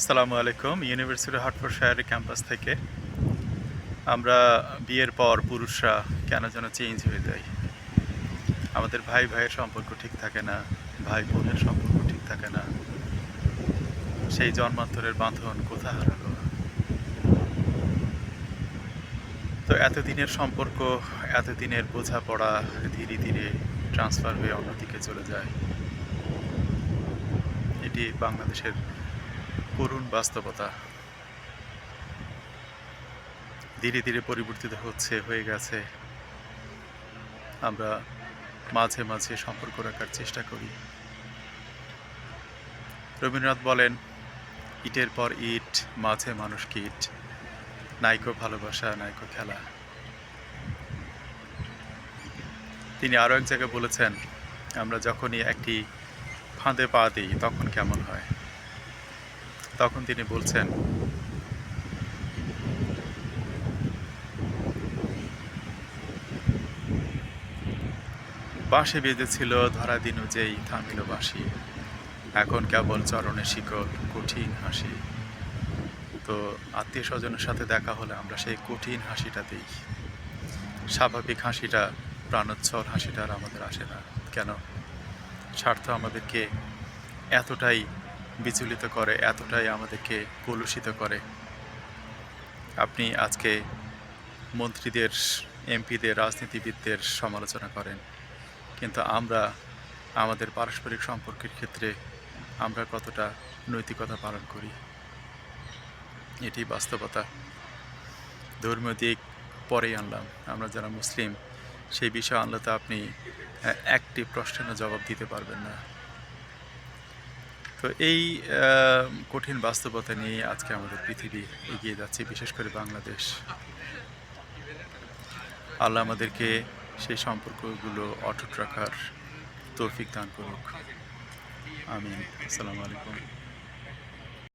আসসালামু আলাইকুম university হাটফোর্ডশায়ারের campus থেকে। আমরা বিয়ের পর পুরুষরা কেন যেন চেঞ্জ হয়ে যায়। আমাদের ভাই ভাইয়ের সম্পর্ক ঠিক থাকে না, ভাই বোনের সম্পর্ক ঠিক থাকে না। সেই জন্মান্তরের বাঁধন কোথা হারালো? তো এতদিনের সম্পর্ক, এতদিনের বোঝাপড়া ধীরে ধীরে ট্রান্সফার হয়ে অন্যদিকে চলে যায়। এটি বাংলাদেশের করুণ বাস্তবতা। ধীরে ধীরে পরিবর্তিত হচ্ছে, হয়ে গেছে। আমরা মাঝে মাঝে সম্পর্ক রাখার চেষ্টা করি। রবীন্দ্রনাথ বলেন, ইটের পর ইট, মাঝে মানুষ কীট। নাইকো ভালোবাসা, নাইকো খেলা। তিনি আরও এক জায়গায় বলেছেন, আমরা যখনই একটি ফাঁদে পা দিই, তখন কেমন হয়? তখন তিনি বলছেন, বাঁশে বেঁধেছিল ধরা দিন যেই থামিল বাঁশি। এখন কেবল চরণে শিকল, কঠিন হাসি। তো আত্মীয় স্বজনের সাথে দেখা হলে আমরা সেই কঠিন হাসিটা দিই স্বাভাবিক হাসিটা, প্রাণোচ্ছল হাসিটা আর আমাদের আসে না। কেন? স্বার্থ আমাদেরকে এতটাই বিচলিত করে, এতটাই আমাদেরকে কলুষিত করে। আপনি আজকে মন্ত্রীদের, এমপিদের, রাজনীতিবিদদের সমালোচনা করেন। কিন্তু আমরা আমাদের পারস্পরিক সম্পর্কের ক্ষেত্রে আমরা কতটা নৈতিকতা পালন করি, এটি বাস্তবতা। ধর্মীয় দিক পরেই আনলাম। আমরা যারা মুসলিম, সেই বিষয় আনলে তো আপনি একটি প্রশ্নের জবাব দিতে পারবেন না। তো এই কঠিন বাস্তবতা নিয়ে আজকে আমাদের পৃথিবী এগিয়ে যাচ্ছে, বিশেষ করে বাংলাদেশ। আল্লাহ আমাদেরকে সেই সম্পর্কগুলো অটুট রাখার তৌফিক দান করুক। আমিন। আসসালামু আলাইকুম।